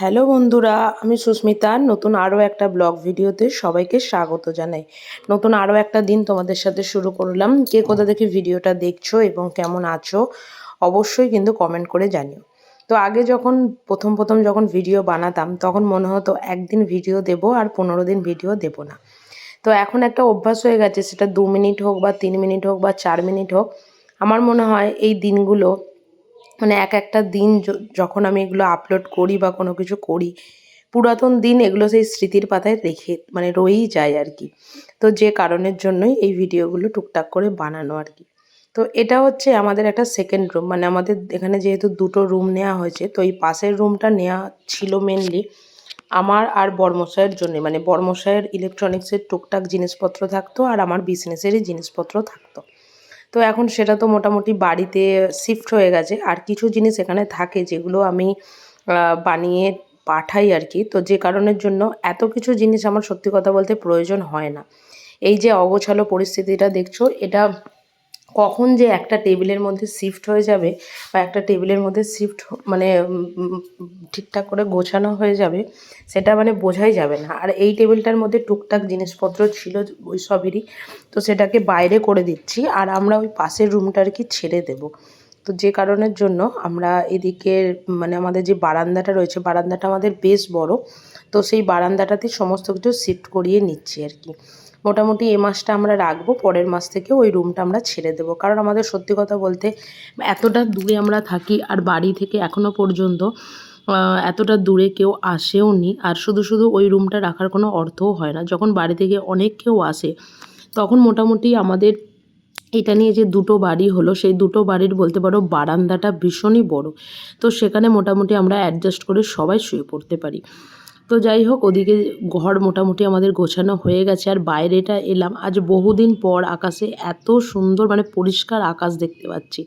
Hello বন্ধুরা, আমি সুস্মিতা। নতুন আরও একটা ব্লগ ভিডিওতে সবাইকে স্বাগত জানাই। নতুন আরও একটা দিন তোমাদের সাথে শুরু করলাম। কে কোথা থেকে ভিডিওটা দেখছ এবং কেমন আছো, অবশ্যই কিন্তু কমেন্ট করে জানিও। তো আগে যখন প্রথম প্রথম যখন ভিডিও বানাতাম, তখন মনে হতো একদিন ভিডিও দেব আর পনেরো দিন ভিডিও দেব না। তো এখন একটা অভ্যাস হয়ে গেছে, সেটা দু মিনিট হোক বা তিন মিনিট হোক বা চার মিনিট হোক। আমার মনে হয় এই দিনগুলো মানে এক একটা দিন যখন আমি এগুলো আপলোড করি বা কোনো কিছু করি, পুরাতন দিন এগুলো সেই স্মৃতির পাতায় রেখে মানে রয়েই যায় আর কি। তো যে কারণের জন্যই এই ভিডিওগুলো টুকটাক করে বানানো আর কি। তো এটা হচ্ছে আমাদের একটা সেকেন্ড রুম মানে আমাদের এখানে যেহেতু দুটো রুম নেওয়া হয়েছে, তো এই পাশের রুমটা নেওয়া ছিল মেনলি আমার আর বর্মশাইয়ের জন্য মানে বর্মশাইয়ের ইলেকট্রনিক্সের টুকটাক জিনিসপত্র থাকতো আর আমার বিজনেসেরই জিনিসপত্র থাকতো। তো এখন সেটা তো মোটামুটি বাড়িতে শিফট হয়ে গেছে। আর কিছু জিনিস এখানে থাকে যেগুলো আমি বানিয়ে পাঠাই আর কি। তো যে কারণের জন্য এত কিছু জিনিস আমার সত্যি কথা বলতে প্রয়োজন হয় না। এই যে অগোছালো পরিস্থিতিটা দেখছ, এটা কখন যে একটা টেবিলের মধ্যে শিফট হয়ে যাবে বা একটা টেবিলের মধ্যে শিফট মানে ঠিকঠাক করে গোছানো হয়ে যাবে, সেটা মানে বোঝাই যাবে না। আর এই টেবিলটার মধ্যে টুকটাক জিনিসপত্র ছিল ওই সবেরই, তো সেটাকে বাইরে করে দিচ্ছি আর আমরা ওই পাশের রুমটার কি ছেড়ে দেব। তো যে কারণের জন্য আমরা এদিকে মানে আমাদের যে বারান্দাটা রয়েছে, বারান্দাটা আমাদের বেশ বড়, তো সেই বারান্দাটাতে সমস্ত কিছু শিফট করিয়ে নিচ্ছি আর কি। মোটামুটি এ মাসটা আমরা রাখব, পরের মাস থেকে ওই রুমটা আমরা ছেড়ে দেবো। কারণ আমাদের সত্যি কথা বলতে এতটা দূরে আমরা থাকি আর বাড়ি থেকে এখনও পর্যন্ত এতটা দূরে কেউ আসেও নি। আর শুধু শুধু ওই রুমটা রাখার কোনো অর্থও হয় না। যখন বাড়ি থেকে অনেক কেউ আসে, তখন মোটামুটি আমাদের এটা নিয়ে যে দুটো বাড়ি হলো, সেই দুটো বাড়ির বলতে পারো বারান্দাটা ভীষণই বড়। তো সেখানে মোটামুটি আমরা অ্যাডজাস্ট করে সবাই শুয়ে পড়তে পারি। তো যাই হোক, ওদিকে ঘর মোটামুটি আমাদের গোছানো হয়ে গেছে আর বাইরেটা এলাম। আজ বহুদিন পর আকাশে এত সুন্দর মানে পরিষ্কার আকাশ দেখতে পাচ্ছি।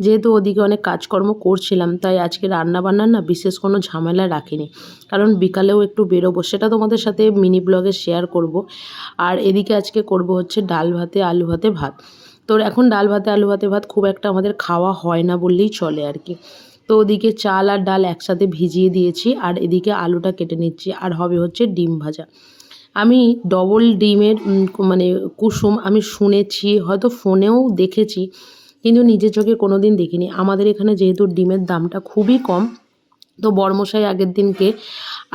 যেহেতু ওদিকে অনেক কাজকর্ম করছিলাম, তাই আজকে রান্না বান্নার না বিশেষ কোনো ঝামেলা রাখিনি। কারণ বিকালেও একটু বেরোবো, সেটা তোমাদের সাথে মিনি ব্লগে শেয়ার করব। আর এদিকে আজকে করব হচ্ছে ডাল ভাতে, আলু ভাতে ভাত। তো এখন ডাল ভাতে, আলু ভাতে ভাত খুব একটা আমাদের খাওয়া হয় না বললেই চলে আর কি। তো ওদিকে চাল আর ডাল একসাথে ভিজিয়ে দিয়েছি আর এদিকে আলুটা কেটে নিচ্ছি আর হবে হচ্ছে ডিম ভাজা। আমি ডবল ডিমের মানে কুসুম আমি শুনেছি, হয়তো ফোনেও দেখেছি, কিন্তু নিজের চোখে কোনো দিন দেখিনি। আমাদের এখানে যেহেতু ডিমের দামটা খুবই কম, তো বর্মশাই আগের দিনকে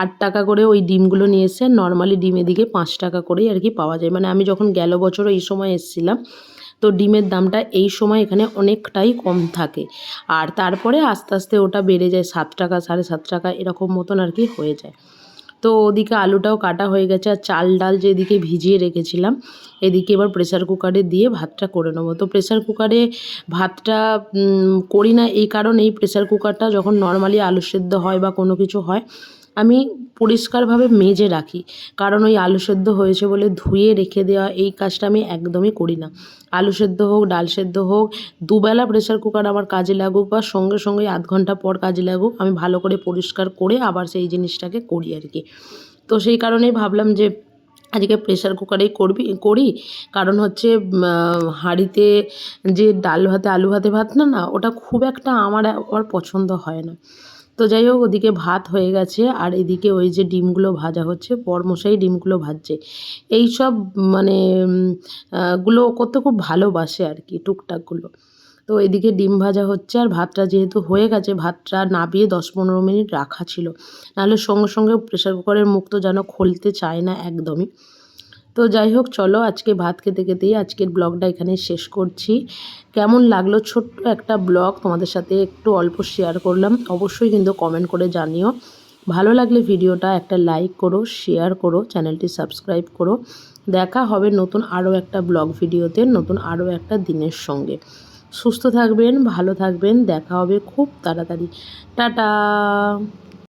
আট টাকা করে ওই ডিমগুলো নিয়ে এসে, নর্মালি ডিম দিকে পাঁচ টাকা করেই আর কি পাওয়া যায়। মানে আমি যখন গেল বছরও এই সময় এসেছিলাম তো ডিমের দামটা এই সময় এখানে অনেকটাই কম থাকে। আর তারপরে আস্তে আস্তে ওটা বেড়ে যায়, সাত টাকা, সাড়ে সাত টাকা এরকম মতন আর কি হয়ে যায়। তো ওদিকে আলুটাও কাটা হয়ে গেছে আর চাল ডাল যেদিকে ভিজিয়ে রেখেছিলাম, এদিকে এবার প্রেসার কুকারে দিয়ে ভাতটা করে নেব। তো প্রেসার কুকারে ভাতটা করি না এই কারণেই প্রেসার কুকারটা যখন নর্মালি আলু সেদ্ধ হয় বা কোনো কিছু হয় আমি পরিষ্কারভাবে মেজে রাখি। কারণ ওই আলু সেদ্ধ হয়েছে বলে ধুয়ে রেখে দেওয়া এই কাজটা আমি একদমই করি না। আলু সেদ্ধ হোক, ডাল সেদ্ধ হোক, দুবেলা প্রেশার কুকার আমার কাজে লাগুক বা সঙ্গে সঙ্গে আধ ঘণ্টা পর কাজে লাগুক, আমি ভালো করে পরিষ্কার করে আবার সেই জিনিসটাকে করি আর কি। তো সেই কারণেই ভাবলাম যে আজকে প্রেশার কুকারেই করবি, করি। কারণ হচ্ছে হাঁড়িতে যে ডাল ভাতে, আলু ভাতে ভাত না না, ওটা খুব একটা আমার আবার পছন্দ হয় না। তো যাই হোক, ওদিকে ভাত হয়ে গেছে আর এদিকে ওই যে ডিমগুলো ভাজা হচ্ছে, বরমশাই ডিমগুলো ভাজছে। এই সব মানে গুলো করতে খুব ভালোবাসে আর কি টুকটাকগুলো তো এদিকে ডিম ভাজা হচ্ছে আর ভাতটা যেহেতু হয়ে গেছে, ভাতটা নাবিয়ে দশ পনেরো মিনিট রাখা ছিল। নাহলে সঙ্গে সঙ্গে প্রেশার কুকারের মুখ তো যেন খুলতে চায় না একদমই। তো যাই হোক, চলো আজকে ভাত খেতে খেতেই আজকের ব্লগটা এখানে শেষ করছি। কেমন লাগল ছোট্ট একটা ব্লগ? তোমাদের সাথে একটু অল্প শেয়ার করলাম। অবশ্যই কিন্তু কমেন্ট করে জানিও। ভালো লাগলে ভিডিওটা একটা লাইক করো শেয়ার করো চ্যানেলটি সাবস্ক্রাইব করো। দেখা হবে নতুন আরও একটা ব্লগ ভিডিওতে, নতুন আরও একটা দিনের সঙ্গে। সুস্থ থাকবেন, ভালো থাকবেন, দেখা হবে খুব তাড়াতাড়ি। টাটা!